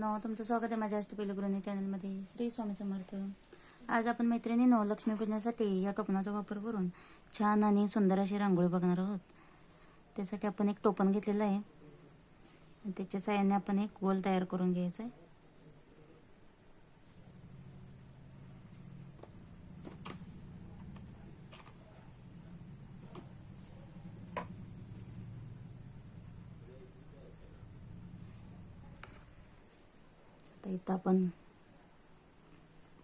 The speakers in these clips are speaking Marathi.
मित्रांनो तुमचं स्वागत आहे माझ्या अष्टपैलू गृहिणी चॅनलमध्ये. श्री स्वामी समर्थ. आज आपण मैत्रिणीनं लक्ष्मीपूजनासाठी या टोपणाचा वापर करून छान आणि सुंदर अशी रांगोळी बघणार आहोत. त्यासाठी आपण एक टोपण घेतलेलं आहे. त्याच्या साह्याने आपण एक गोल तयार करून घ्यायचा आहे. तर इथं आपण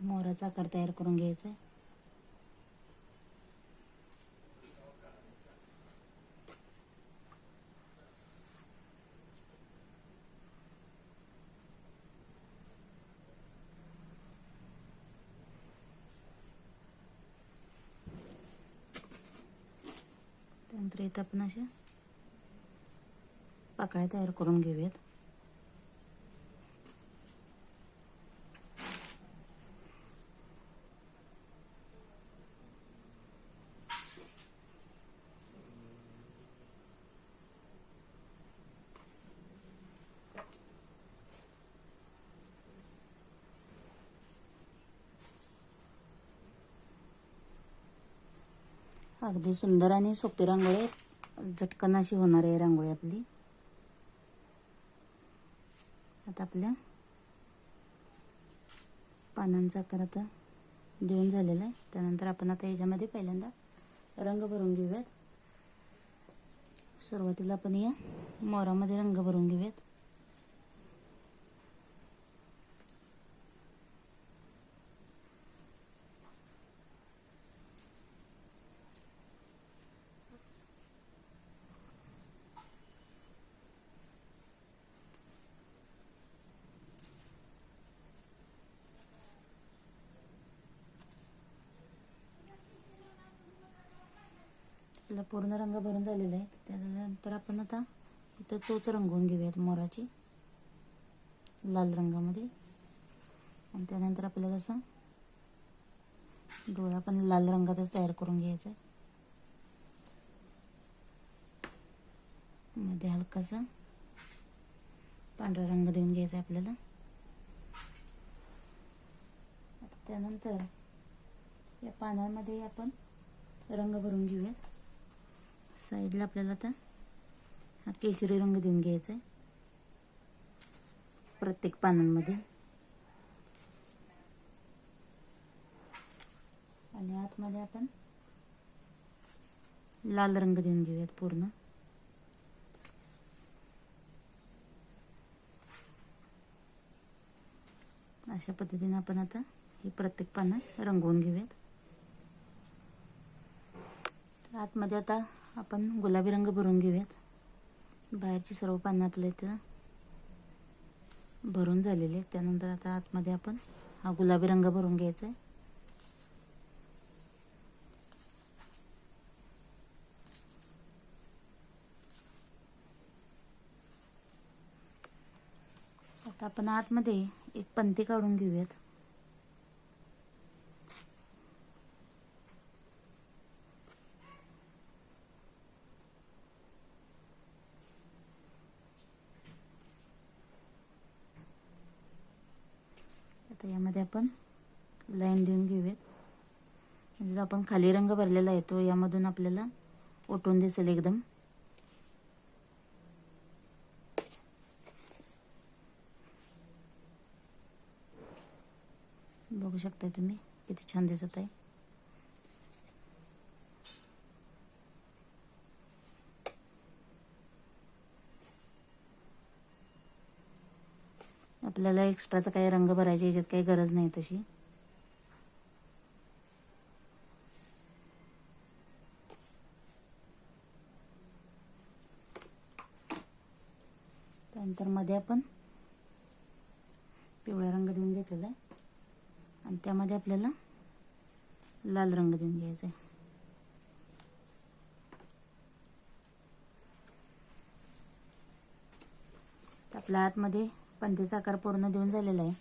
मोराचा आकार तयार करून घ्यायचा आहे. त्यानंतर इथं आपण अशा पाकळ्या तयार करून घेऊयात. अगदी सुंदर आणि सोपी रांगोळी झटकन अशी होणार आहे रांगोळी आपली. आता आपल्या पानांचा आकार आता देऊन झालेला आहे. त्यानंतर आपण आता याच्यामध्ये पहिल्यांदा रंग भरून घेऊयात. सुरुवातीला आपण या मोरामध्ये रंग भरून घेऊयात. आपला पूर्ण रंग भरून झालेला आहे. त्यानंतर आपण आता इथं चोच रंगवून घेऊयात मोराची. लाल रंगामध्ये. आणि त्यानंतर आपल्याला असं डोळा पण लाल रंगातच तयार करून घ्यायचा आहे. मध्ये हलकासा पांढरा रंग देऊन घ्यायचा आहे आपल्याला. त्यानंतर या पानांमध्ये आपण रंग भरून घेऊयात. साईडला आपल्याला आता हा केशरी रंग देऊन घ्यायचा आहे. प्रत्येक पानांमध्ये. आणि आतमध्ये आपण लाल रंग देऊन घेऊयात पूर्ण. अशा पद्धतीने आपण आता ही प्रत्येक पानं रंगवून घेऊयात. आतमध्ये आता आपण गुलाबी रंग भरून घेऊयात. बाहेरची सर्व पानं आपल्या इथं भरून झालेली आहेत. त्यानंतर आता आतमध्ये आपण हा गुलाबी रंग भरून घ्यायचा आहे. आता आपण आतमध्ये एक पंती काढून घेऊयात आता यामध्ये आपण लाईन देऊन घेऊयात. म्हणजे आपण खाली रंग भरलेला आहे तो यामधून आपल्याला ओटून दिसेल एकदम. बघू शकताय तुम्ही किती छान दिसत आहे. आपल्याला एक्स्ट्राचा काही रंग भरायची याच्यात काही गरज नाही तशी. त्यानंतरमध्ये आपण पिवळा रंग देऊन घेतलेला आहे. आणि त्यामध्ये आपल्याला लाल रंग देऊन घ्यायचा आहे. आपल्या आतमध्ये पंथीचा आकार पूर्ण देऊन झालेला आहे.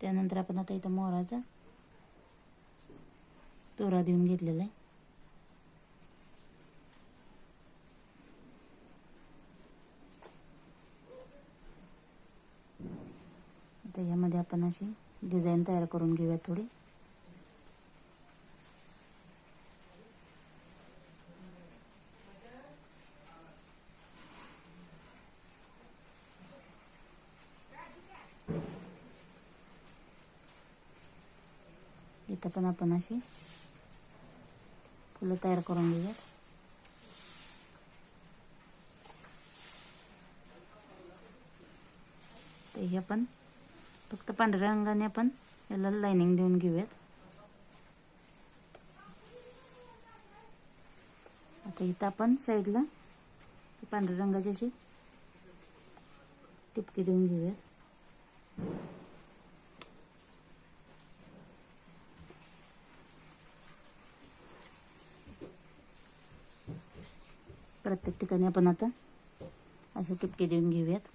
त्यानंतर आपण आता इथं मोराचा तोरा देऊन घेतलेला आहे. आता यामध्ये आपण अशी डिझाईन तयार करून घेऊया थोडी. इथं पण आपण अशी फुलं तयार करून घेऊयात ते हे आपण फक्त पांढऱ्या रंगाने आपण याला लाईनिंग देऊन घेऊयात आता इथं आपण साईडला पांढऱ्या रंगाची अशी टिपकी देऊन घेऊयात प्रत्येक ठिकाणी आपण आता असे टिपके देऊन घेऊयात.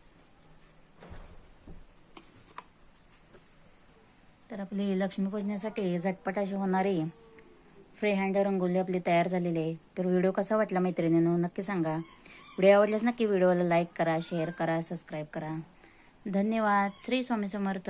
तर आपली लक्ष्मीपूजनासाठी झटपट अशी होणारी फ्री हँड रंगोली आपली तयार झालेली आहे. तर व्हिडिओ कसा वाटला मैत्रिणींनो नक्की सांगा. व्हिडिओ आवडल्यास नक्की व्हिडिओला लाईक करा शेअर करा सबस्क्राईब करा. धन्यवाद. श्री स्वामी समर्थ.